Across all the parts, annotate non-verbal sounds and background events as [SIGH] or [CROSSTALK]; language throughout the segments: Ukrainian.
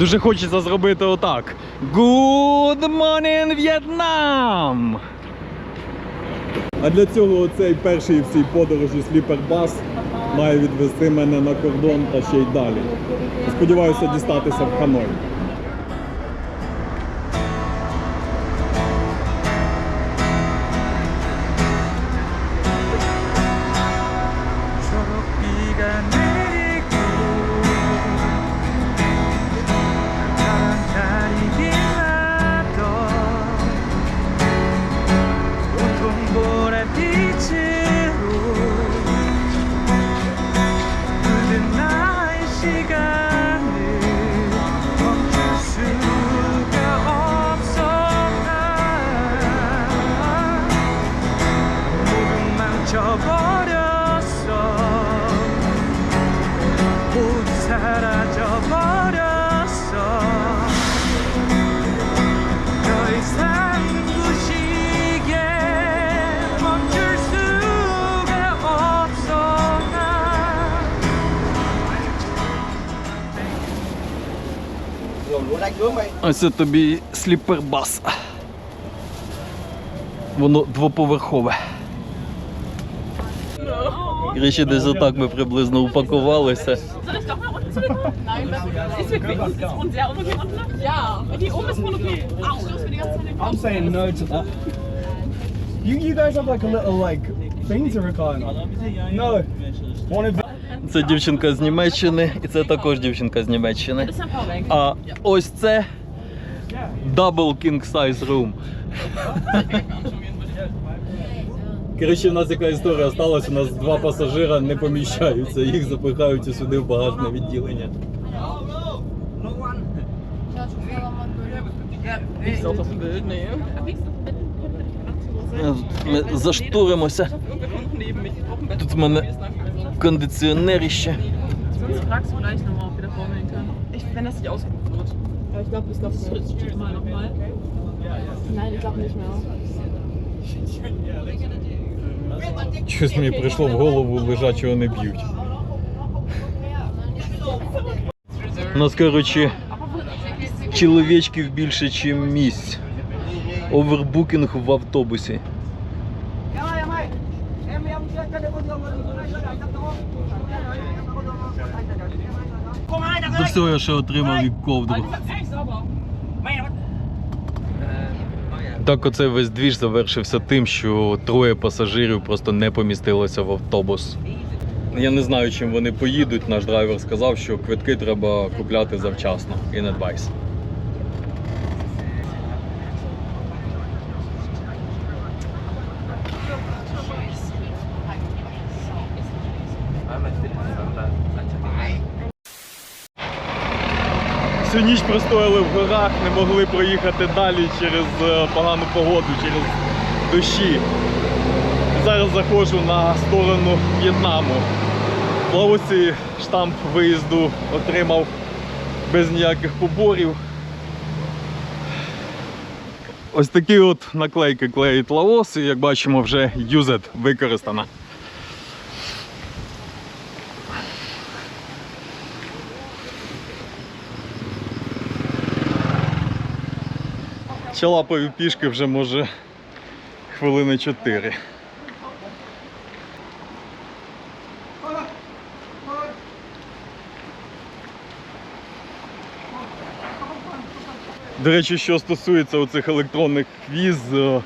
Дуже хочеться зробити отак. Good morning, В'єтнам! А для цього цей перший в цій подорожі сліпербас має відвести мене на кордон та ще й далі. Сподіваюся дістатися в Ханой. Ось це тобі сліпербас. Воно двоповерхове. Речі, десь отак ми приблизно упакувалися. I'm saying no to that. You you guys have like a little like thing to recline on. No. One of Це дівчинка з Німеччини, і це також дівчинка з Німеччини. А ось це Double King Size Room. Коротше, у нас яка історія сталася, у нас два пасажира не поміщаються, їх запихають сюди в багажне відділення. Ми заштуримося. Тут в мене können. Ich, wenn das nicht. Ja, ich glaube, das darfst du jetzt mal nochmal. Nein, ich glaube nicht mehr. Щось мені прийшло в голову, лежачого не б'ють. У нас, коротше, чоловічків більше, ніж місць. Овербукінг в автобусі. До всього я ще отримав і ковдру. Так оцей весь двіж завершився тим, що троє пасажирів просто не помістилося в автобус. Я не знаю, чим вони поїдуть. Наш драйвер сказав, що квитки треба купляти завчасно. In advice. Всю ніч простояли в горах, не могли проїхати далі через е, погану погоду, через дощі. Зараз заходжу на сторону В'єтнаму. В штамп виїзду отримав без ніяких поборів. Ось такі от наклейки клеїть Лаос, і як бачимо, вже юзет використана. Чалапаю пішки вже може хвилини 4. До речі, що стосується оцих електронних віз, е,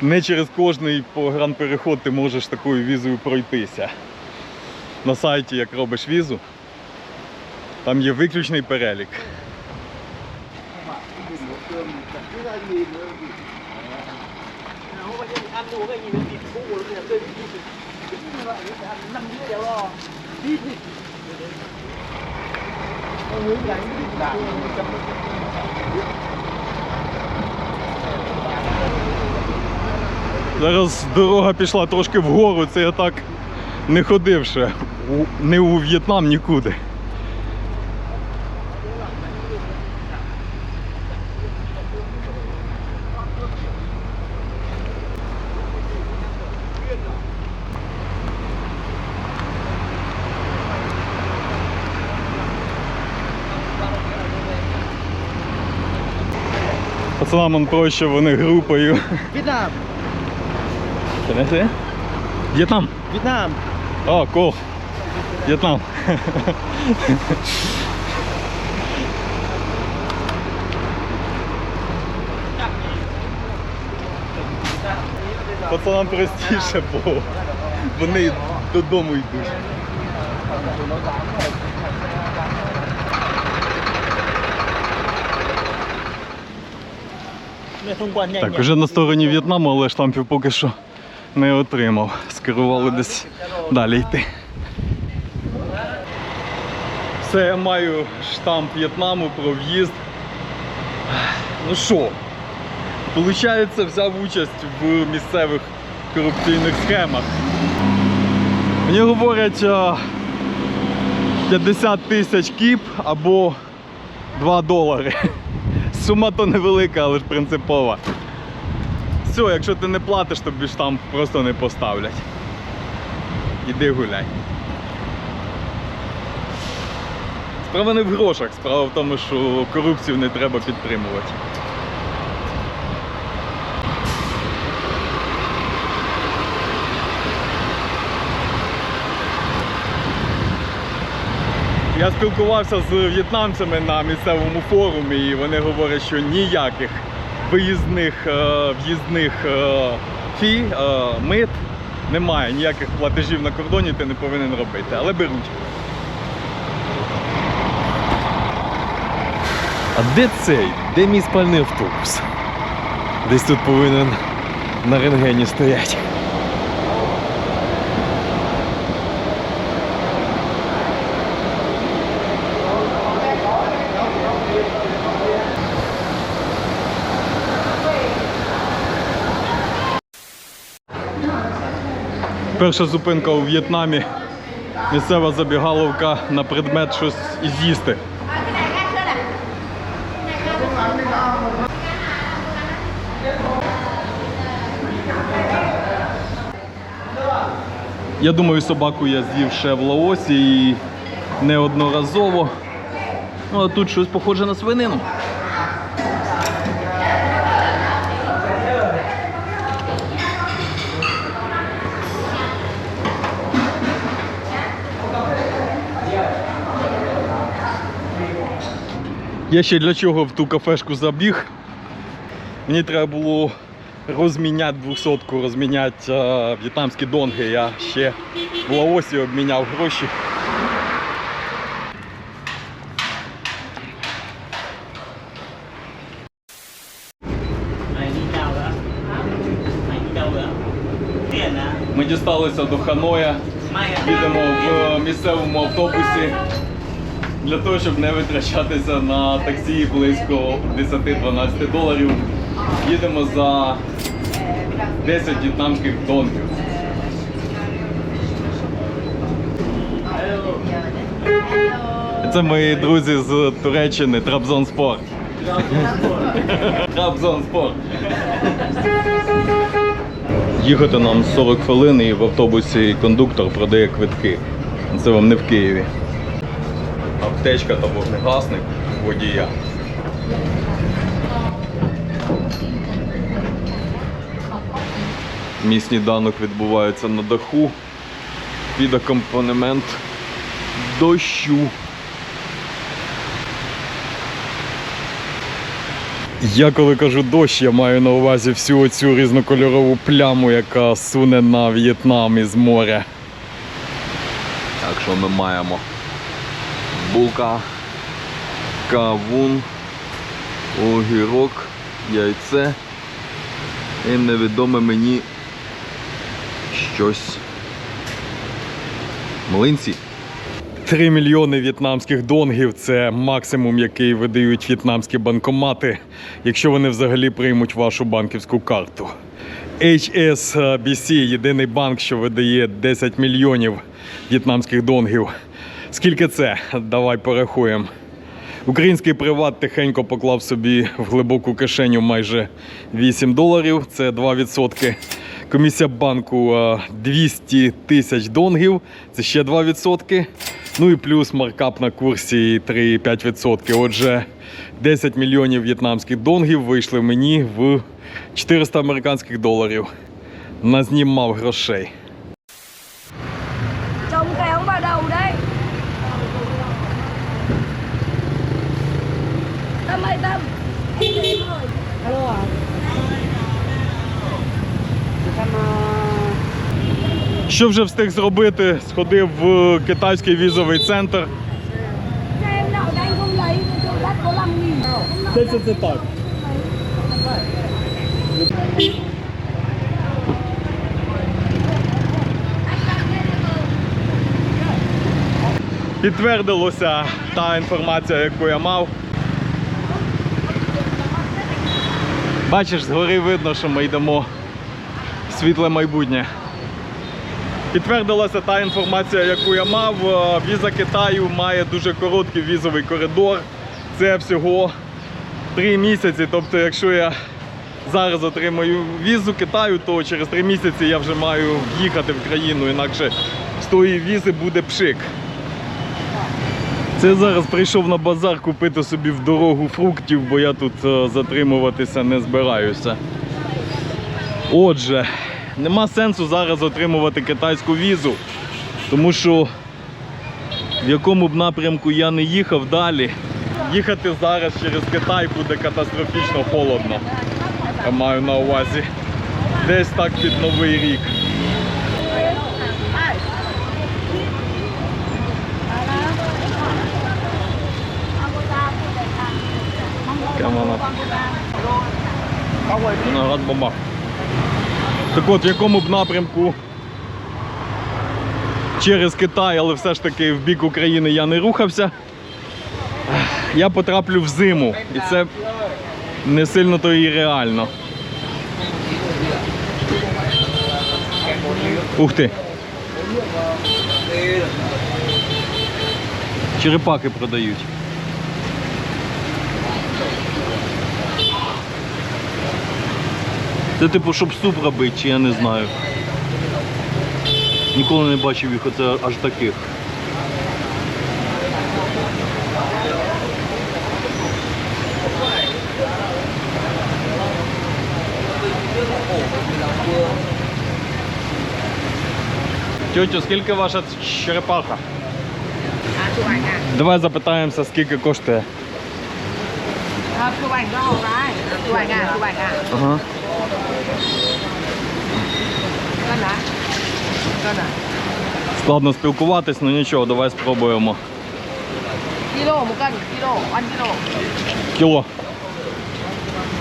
не через кожний погранпереход ти можеш такою візою пройтися. На сайті, як робиш візу, там є виключний перелік. Зараз дорога пішла трошки вгору, це я так не ходив ще. Не у В'єтнам нікуди. Пацанам он проще, вони групою. Vietnam. Can I say? В'єтнам. Vietnam. О, cool. В'єтнам. Пацанам простіше, бо вони додому йдуть. Так, уже на стороні В'єтнаму, але штампів поки що не отримав. Скерували десь далі йти. Все, я маю штамп В'єтнаму про в'їзд. Ну що, Получається, взяв участь в місцевих корупційних схемах. Мені говорять 50 тисяч кіп або 2 долари. Сума то невелика, але ж принципова. Все, якщо ти не платиш, тобі там просто не поставлять. Іди гуляй. Справа не в грошах, справа в тому, що корупцію не треба підтримувати. Я спілкувався з в'єтнамцями на місцевому форумі, і вони говорять, що ніяких виїзних е, в'їзних е, фі, е, мит немає, ніяких платежів на кордоні ти не повинен робити, але беруть. А де цей? Де мій спальний автобус? Десь тут повинен на рентгені стоять. Перша зупинка у В'єтнамі. Місцева забігаловка на предмет щось з'їсти. Я думаю, собаку я з'їв ще в Лаосі і неодноразово. Ну, а тут щось похоже на свинину. Я ще для чого в ту кафешку забіг. Мені треба було розміняти 200 розміняти е, в'єтнамські донги. Я ще в Лаосі обміняв гроші. Ми дісталися до Ханоя, їдемо в місцевому автобусі для того, щоб не витрачатися на таксі близько 10-12 доларів. Їдемо за 10 в'єтнамських донгів. Це мої друзі з Туреччини, Трабзон Спорт. Трабзон Спорт. Їхати нам 40 хвилин і в автобусі кондуктор продає квитки. Це вам не в Києві. Аптечка та вогнегасник водія. Мій сніданок відбувається на даху під акомпанемент дощу. Я коли кажу дощ, я маю на увазі всю оцю різнокольорову пляму, яка суне на В'єтнам із моря. Так що ми маємо булка, кавун, огірок, яйце і невідоме мені щось. Млинці. 3 мільйони в'єтнамських донгів це максимум, який видають в'єтнамські банкомати, якщо вони взагалі приймуть вашу банківську карту. HSBC – єдиний банк, що видає 10 мільйонів в'єтнамських донгів. Скільки це? Давай порахуємо. Український приват тихенько поклав собі в глибоку кишеню майже 8 доларів, це 2%. Комісія банку е, 200 тисяч донгів, це ще 2%. Ну і плюс маркап на курсі 3,5%. Отже, 10 мільйонів в'єтнамських донгів вийшли мені в 400 американських доларів. Назнімав грошей. Tâm ơi Tâm Em đến rồi Alo à Що вже встиг зробити? Сходив в китайський візовий центр. Cho em nợ thì anh không lấy Tôi đắt có 5 nghìn Це це це так. Підтвердилося та інформація, яку я мав. Бачиш, згори видно, що ми йдемо в світле майбутнє. Підтвердилася та інформація, яку я мав. Е, Віза Китаю має дуже короткий візовий коридор. Це всього три місяці. Тобто, якщо я зараз отримаю візу Китаю, то через три місяці я вже маю в'їхати в країну, інакше з тої візи буде пшик. Це зараз прийшов на базар купити собі в дорогу фруктів, бо я тут е, затримуватися не збираюся. Отже, нема сенсу зараз отримувати китайську візу, тому що в якому б напрямку я не їхав далі, їхати зараз через Китай буде катастрофічно холодно. Я маю на увазі. Десь так під Новий рік. Камана. Народ бомба. Так от, в якому б напрямку через Китай, але все ж таки в бік України я не рухався. Я потраплю в зиму. І це не сильно то і реально. Ух ти. Черепахи продають. Це типу, щоб суп робити, чи я не знаю. Ніколи не бачив їх оце аж таких. Тьотю, скільки ваша черепаха? Давай запитаємося, скільки коштує. Ảnh à Ага. Cân hả? Складно спілкуватись, ну нічого, давай спробуємо. Một cân, kilo, one kilo Кіло.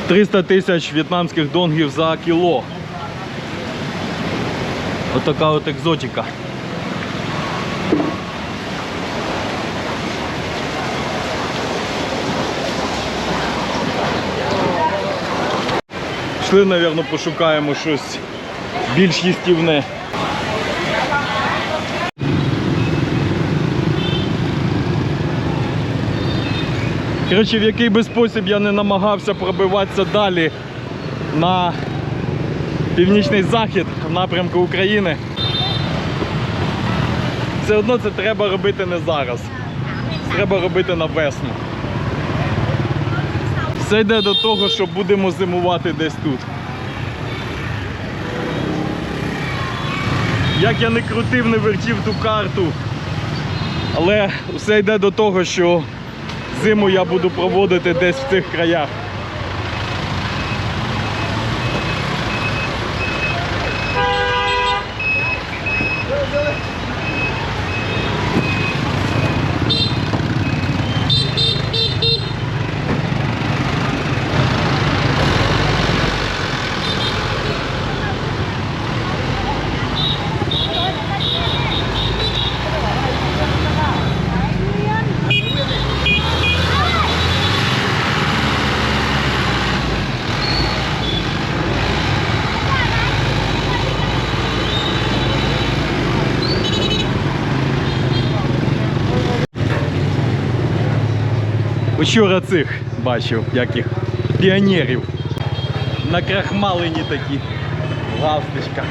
300 тисяч в'єтнамських донгів за кіло. Отака от екзотика. Йшли, мабуть, пошукаємо щось більш їстівне. Коротше, в який би спосіб я не намагався пробиватися далі на північний захід в напрямку України. Все одно це треба робити не зараз. Треба робити на весну. Все йде до того, що будемо зимувати десь тут. Як я не крутив, не вертів ту карту. Але все йде до того, що зиму я буду проводити десь в цих краях. Вчора цих бачив, як їх піонерів. Накрахмалені такі в галстучках.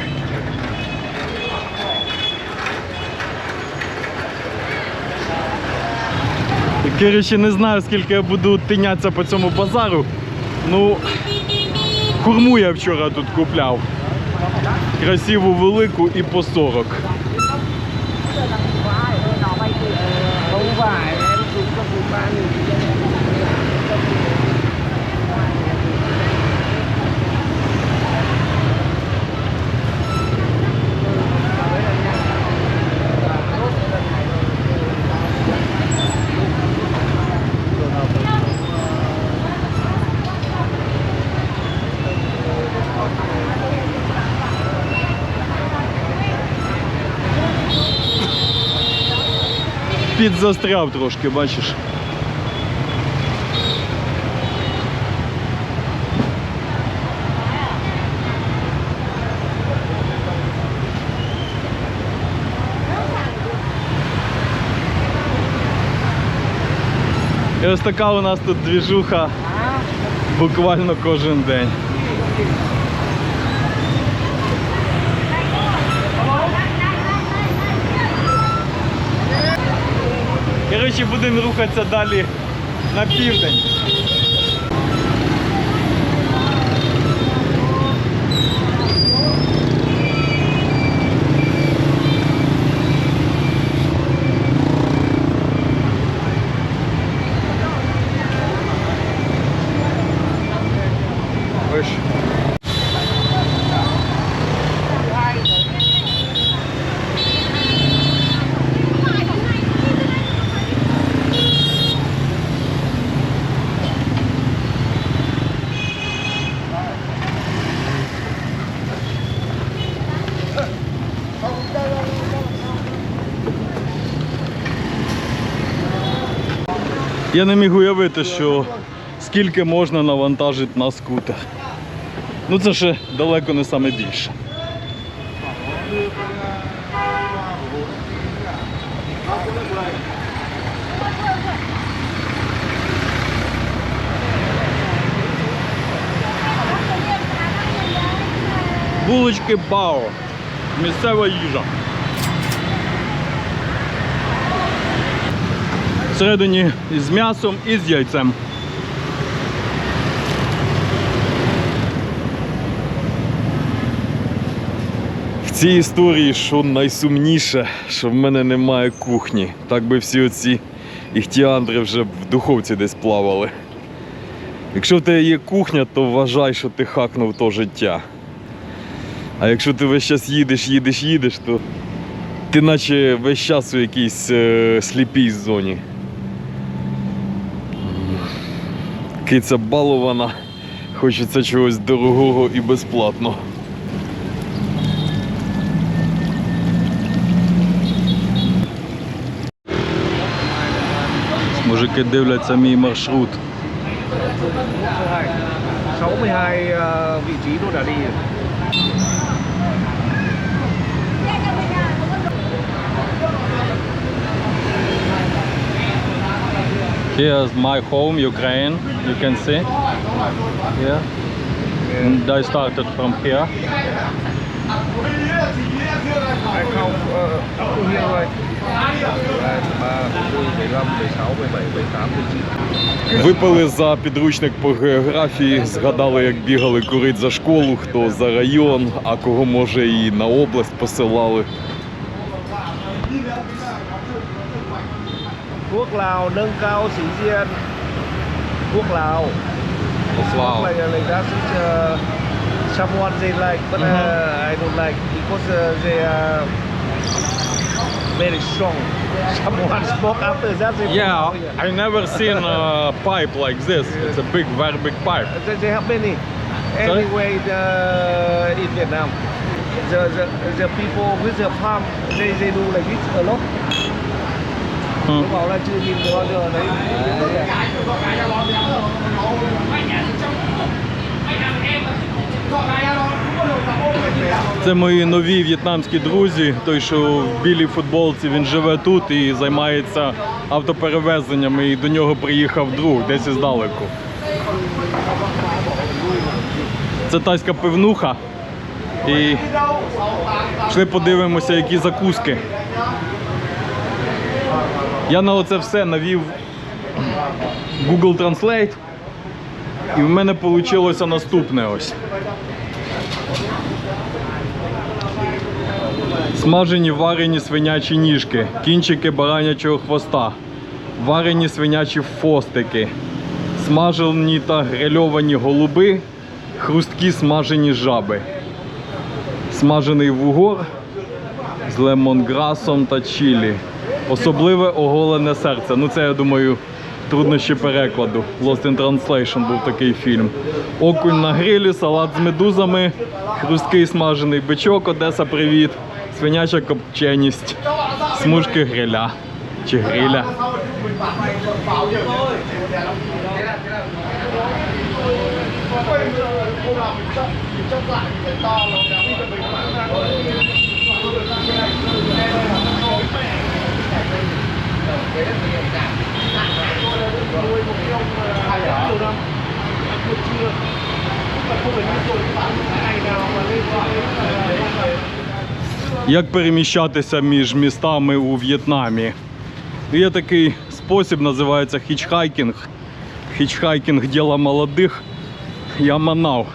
Не знаю, скільки я буду тинятися по цьому базару. Ну, хурму я вчора тут купляв. Красиву велику і по 40. Підзастряв трошки, бачиш. І ось така у нас тут двіжуха буквально кожен день. Коротше, будемо рухатися далі на південь. Я не міг уявити, що скільки можна навантажити на скутер. Ну це ще далеко не саме більше. Булочки Бао. Місцева їжа. Всередині із м'ясом і з яйцем. В цій історії, що найсумніше, що в мене немає кухні. Так би всі оці іхтіандри вже в духовці десь плавали. Якщо в тебе є кухня, то вважай, що ти хакнув то життя. А якщо ти весь час їдеш, їдеш, їдеш, то ти наче весь час у якійсь е, сліпій зоні. Киця балована, хочеться чогось дорогого і безплатного. Мужики дивляться мій маршрут. 62 ờ, vị trí tôi đã đi rồi. Here's my home, Ukraine. You can see. Here. And I started from here. Hay không, ờ, up to rồi. 3, 4, 15, 16, 17, 18, 19. Випили за підручник по географії, згадали, як бігали курить за школу, хто за район, а кого може і на область посилали. quốc lào nâng cao sĩ diện quốc lào. Quốc lào. Like, like that is, uh, someone they like but mm-hmm. uh, -huh. I don't like because uh, they are very strong. [LAUGHS] Someone spoke after that they yeah. I never seen a [LAUGHS] pipe like this. Yeah. it's a big very big pipe. Uh, they have many. Anyway the, in Vietnam the, the, the people with the farm they, they do like it a lot. Bảo là chưa nhìn được bao giờ đấy. Це мої нові в'єтнамські друзі. Той, що в білій футболці, він живе тут і займається автоперевезеннями. І до нього приїхав друг десь іздалеку. Це тайська пивнуха. І пішли подивимося, які закуски. Я на оце все навів Google Translate. І в мене вийшло наступне ось. Смажені варені свинячі ніжки, кінчики баранячого хвоста, варені свинячі фостики, смажені та грильовані голуби, хрусткі смажені жаби, смажений вугор з лемонграсом та чілі. Особливе оголене серце. Ну це я думаю труднощі перекладу. Lost in Translation був такий фільм. Окунь на грилі, салат з медузами, хрусткий смажений бичок, Одеса, привіт, свиняча копченість, смужки гриля чи гриля. Як переміщатися між містами у В'єтнамі? Є такий спосіб, називається хічхайкінг. Хічхайкінг діла молодих. Я манав.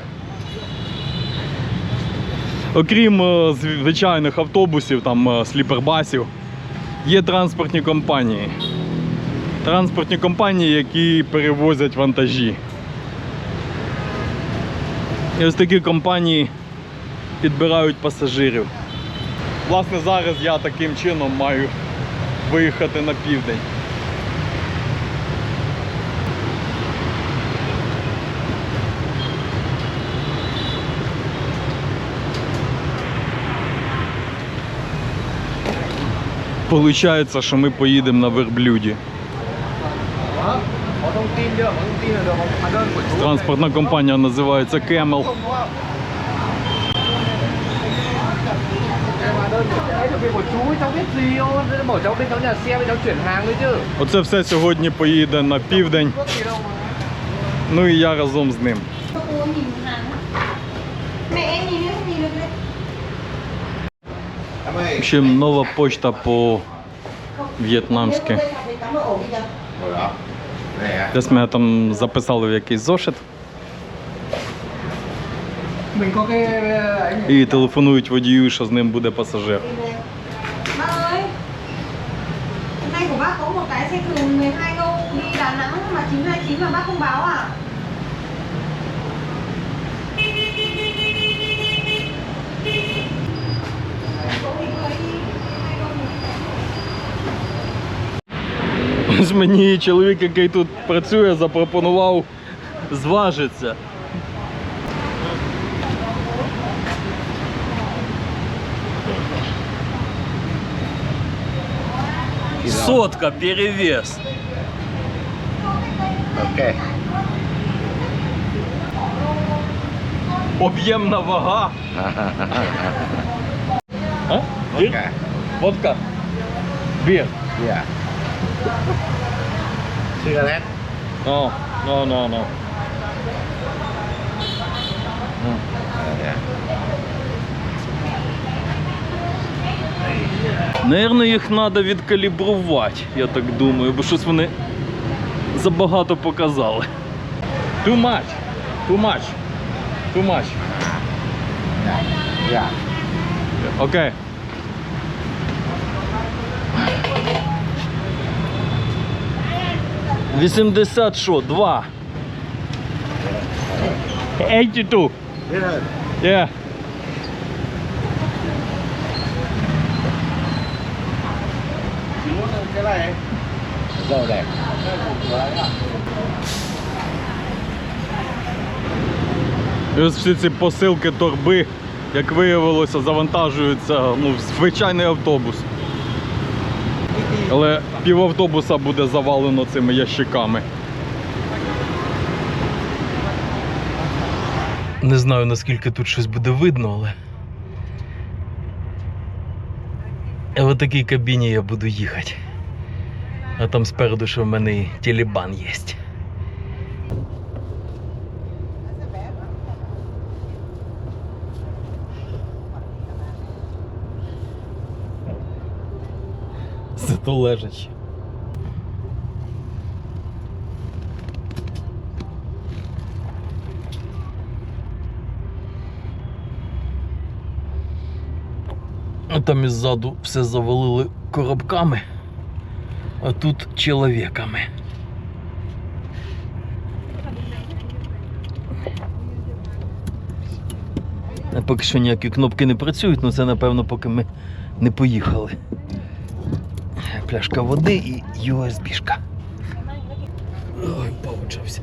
Окрім е, звичайних автобусів, там е, сліпербасів, є транспортні компанії. Транспортні компанії, які перевозять вантажі. І ось такі компанії підбирають пасажирів. Власне, зараз я таким чином маю виїхати на південь. Получається, що ми поїдемо на верблюді. Транспортна компанія називається Camel. Оце все сьогодні поїде на південь. Ну і я разом з ним. В общем, нова почта по-в'єтнамськи. Десь мене там записали в якийсь зошит і телефонують водію, що з ним буде пасажир. Hôm nay của bác có một cái xe thường 12 đô đi Đà Nẵng mà 929 mà bác không báo à? một Ось мені чоловік, який тут працює, запропонував зважитися. Сотка перевес. ok Об'ємна вага. [LAUGHS] А? Бір? ok Водка. Бір. yeah Cigarette? No, no, no, no. Наверно, їх треба відкалібрувати, я так думаю, бо щось вони забагато показали. Too much. Too much. Too much. Yeah. Okay. 80 що? 2. 82. Yeah. Yeah. І ось всі ці посилки, торби, як виявилося, завантажуються ну, в звичайний автобус. Але півавтобуса буде завалено цими ящиками. Не знаю наскільки тут щось буде видно, але. В такій кабіні я буду їхати. А там спереду, що в мене і телебан є. то лежить. Ну, там іззаду все завалили коробками, а тут чоловіками. Поки що ніякі кнопки не працюють, але це напевно поки ми не поїхали. Пляшка води і USB-шка. Ой, повичався.